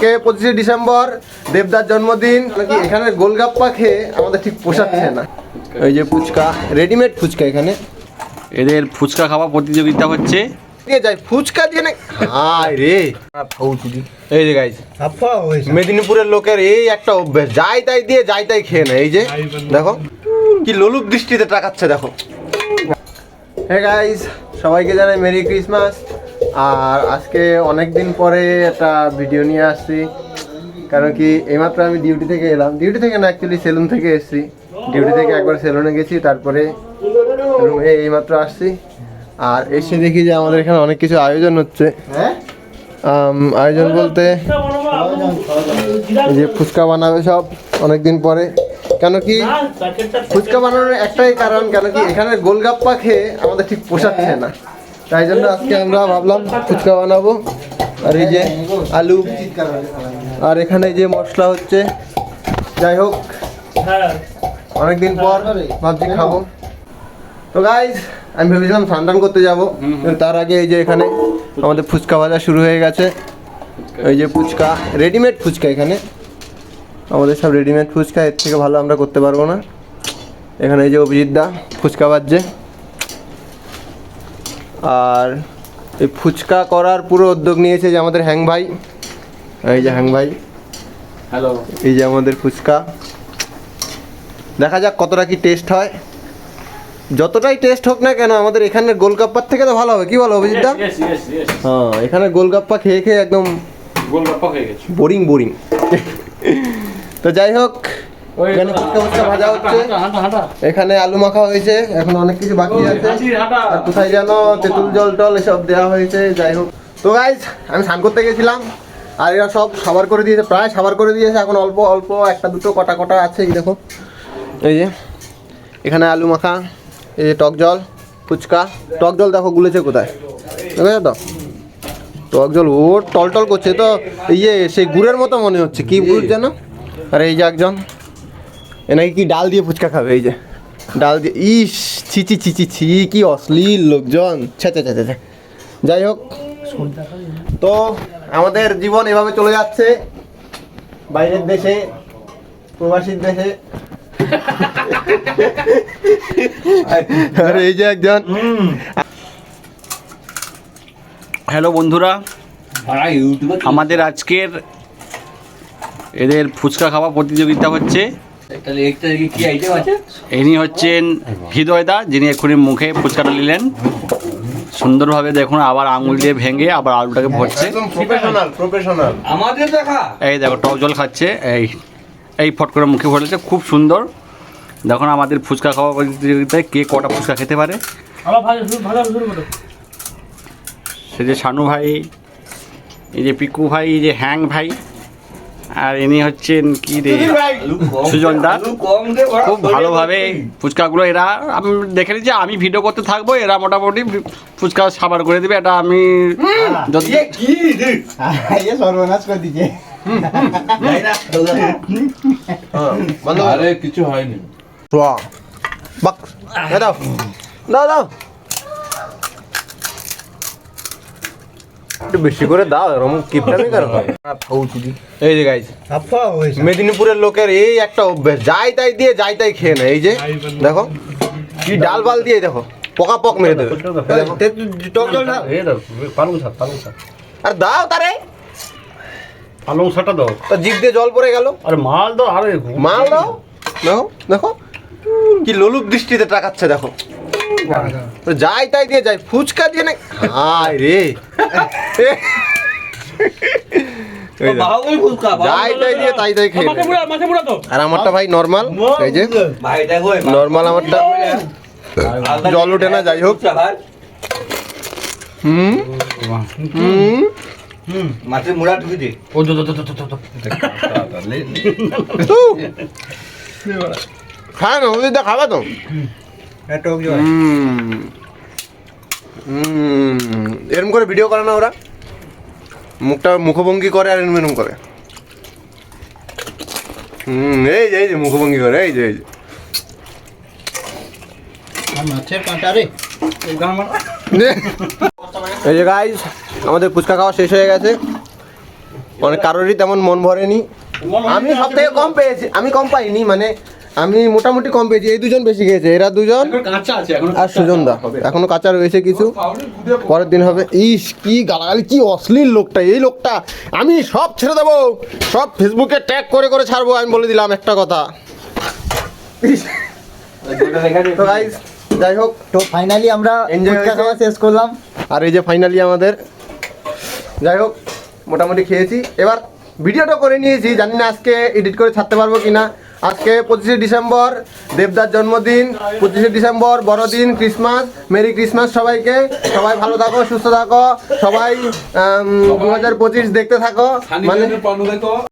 আজকে পঁচিশে ডিসেম্বর দেবদার জন্মদিন। নাকি এখানে গোলগাপ্পা খেয়ে আমাদের ঠিক পোষাচ্ছে না? এই যে ফুচকা রেডিমেড ফুচকা এখানে। এদের ফুচকা খাওয়া প্রতিযোগিতা হচ্ছে। ফুচকা দিয়ে না হায় রে। এই যে গাইজ মেদিনীপুরের লোকের এই একটা অভ্যেস যাই তাই দিয়ে যাই তাই খেয়ে নেয় এই যে দেখো কি লোলুপ দৃষ্টিতে তাকাচ্ছে দেখো। হ্যাঁ গাইজ সবাইকে জানাই মেরি ক্রিসমাস আর আজকে অনেক দিন পরে একটা ভিডিও নিয়ে আসছি। কারণ কি এইমাত্র আমি ডিউটি থেকে এলাম। ডিউটি থেকে না অ্যাকচুয়ালি সেলুন থেকে এসেছি। ডিউটি থেকে একবার সেলুনে গেছি তারপরে রুমে এইমাত্র আসছি। আর এসে দেখি যে আমাদের এখানে অনেক কিছু আয়োজন হচ্ছে। আম, আয়োজন বলতে এই যে ফুচকা বানাবে সব অনেকদিন পরে। কেন কি ফুচকা বানানোর একটাই কারণ কেন কি এখানে গোলগাপ্পা খেয়ে আমাদের ঠিক পোশাক পোষাচ্ছে না। তাই জন্য আজকে আমরা ভাবলাম ফুচকা বানাবো। আর এই যে আলু। আর এখানে যে মশলা হচ্ছে, যাই হোক, অনেকদিন পর ভাবছি খাব। তো গাইজ আমি ভেবেছিলাম স্নান করতে যাব তার আগে এই যে এখানে আমাদের ফুচকা ভাজা শুরু হয়ে গেছে। এই যে ফুচকা রেডিমেড ফুচকা এখানে। আমাদের সব রেডিমেড ফুচকা, এর থেকে ভালো আমরা করতে পারব না। এখানে এই যে অভিজিৎ দা ফুচকা বাজছে আর এই ফুচকা করার পুরো উদ্যোগ নিয়েছে যে আমাদের হ্যাং ভাই। এই যে হ্যাং ভাই। হ্যালো এই যে আমাদের ফুচকা। দেখা যাক কতটা কি টেস্ট হয়। যতটাই টেস্ট হোক না কেন আমাদের এখানের গোলগাপ্পার থেকে তো ভালো হবে। কি বলো অভিজিৎ দা? হ্যাঁ এখানে গোলগাপ্পা খেয়ে খেয়ে একদম গোলগাপ্পা হয়ে গেছে। বোরিং বোরিং তো যাই হোক এখানে ফুচকা ফুচকা ভাজা হচ্ছে। এখানে আলু মাখা হয়েছে এখন অনেক কিছু বাকি আছে। আর কোথায় যেন তেঁতুল জল টল এসব দেওয়া হয়েছে যাই হোক। তো গাইজ আমি স্নান করতে গেছিলাম আর এরা সব সাবার করে দিয়েছে প্রায় সাবার করে দিয়েছে এখন অল্প অল্প একটা দুটো কটা কটা আছে এই দেখো। এই যে এখানে আলু মাখা এই যে টক জল ফুচকা। টক জল দেখো গুলেছে কোথায়? দেখেছ তো? টক জল ও টল টল করছে তো ইয়ে সেই গুড়ের মতো মনে হচ্ছে কি গুড় যেন? আর এই যে একজন। এ নাকি কি ডাল দিয়ে ফুচকা খাবে? এই যে ডাল দিয়ে ইস ছি ছি ছি ছি ছি কি অশ্লীল লোকজন। ছা ছা ছা ছা, ছা। যাই হোক তো আমাদের জীবন এভাবে চলে যাচ্ছে। বাইরের দেশে প্রবাসীর দেশে। আর এই যে একজন। হ্যালো বন্ধুরা আমাদের আজকের এদের ফুচকা খাওয়া প্রতিযোগিতা হচ্ছে। ইনি হচ্ছেন হৃদয়দা যিনি এক্ষুনি মুখে ফুচকাটা নিলেন। সুন্দরভাবে দেখুন আবার আঙুল দিয়ে ভেঙে আবার আলুটাকে ভরছে। একদম প্রফেশনাল প্রফেশনাল আমাদের দেখা। এই দেখো টক জল খাচ্ছে এই এই ফট করে মুখে ভরেছে খুব সুন্দর। দেখুন আমাদের ফুচকা খাওয়া প্রতিযোগিতায় কে কটা ফুচকা খেতে পারে। সে যে শানু ভাই এই যে পিকু ভাই এই যে হ্যাং ভাই আর ইনি হচ্ছেন কি রে? সুজন দা। খুব ভালোভাবে ফুচকাগুলো এরা আমি দেখে নিচ্ছি আমি ভিডিও করতে থাকব এরা মোটামুটি ফুচকা সাবার করে দেবে এটা আমি ইয়ে ইয়ে সর্বনাশ করে দিচ্ছে কিছু হয়নি। একটু বেশি করে দাও এরকম এই যে গাইজ মেদিনীপুরের লোকের এই একটা অভ্যেস যাই তাই দিয়ে যাই তাই খেয়ে নেয়। এই যে দেখো কি ডাল বাল দিয়ে দেখো পকা পক মেরে দেবে। আর দাও তারে। পালং শাটা দাও। জিভ দিয়ে জল পড়ে গেল। আর মাল দাও আরে। মাল দাও। দেখো দেখো কি লোলুপ দৃষ্টিতে টাকাচ্ছে দেখো। যাই তাই দিয়ে যাই। ফুচকা দিয়ে না হায় রে। যাই তাই দিয়ে তাই তাই খেয়ে আর আমারটা ভাই নর্মাল এই যে। নর্মাল আমারটা। জল ওঠে না যাই হোক। হুম? হুম? মাছের মুড়া ঢুকে দে। ও দো দো দো দো দো না ওদের খাবা তো। এরম করে ভিডিও করে না ওরা? মুখটা মুখভঙ্গি করে আর এরম করে। হুম এই যে এই যে মুখভঙ্গি করে এই যে এই যে। এই যে গাইজ আমাদের ফুচকা খাওয়া শেষ হয়ে গেছে। মানে কারোরই তেমন মন ভরেনি। আমি সব থেকে কম পেয়েছি আমি কম পাইনি মানে আমি মোটামুটি কম পেয়েছি এই দুজন বেশি খেয়েছে এরা দুজন কাঁচা আছে এখন আর সুজন দা। এখনও কাঁচা রয়েছে কিছু। পরের দিন হবে। ইস কি গালাগালি কি অশ্লীল লোকটা এই লোকটা। আমি সব ছেড়ে দেবো সব ফেসবুকে ট্যাগ করে করে ছাড়বো আমি বলে দিলাম একটা কথা। তো যাই হোক তো ফাইনালি আমরা ফুচকা খাওয়া শেষ করলাম। আর এই যে ফাইনালি আমাদের যাই হোক মোটামুটি খেয়েছি। এবার ভিডিওটা করে নিয়েছি জানি না আজকে এডিট করে ছাড়তে পারব কিনা। আজকে পঁচিশে ডিসেম্বর দেবদার জন্মদিন পঁচিশে ডিসেম্বর বড়দিন ক্রিসমাস মেরি ক্রিসমাস সবাইকে। সবাই ভালো থাকো সুস্থ থাকো সবাই দু হাজার পঁচিশ দেখতে থাকো। মানে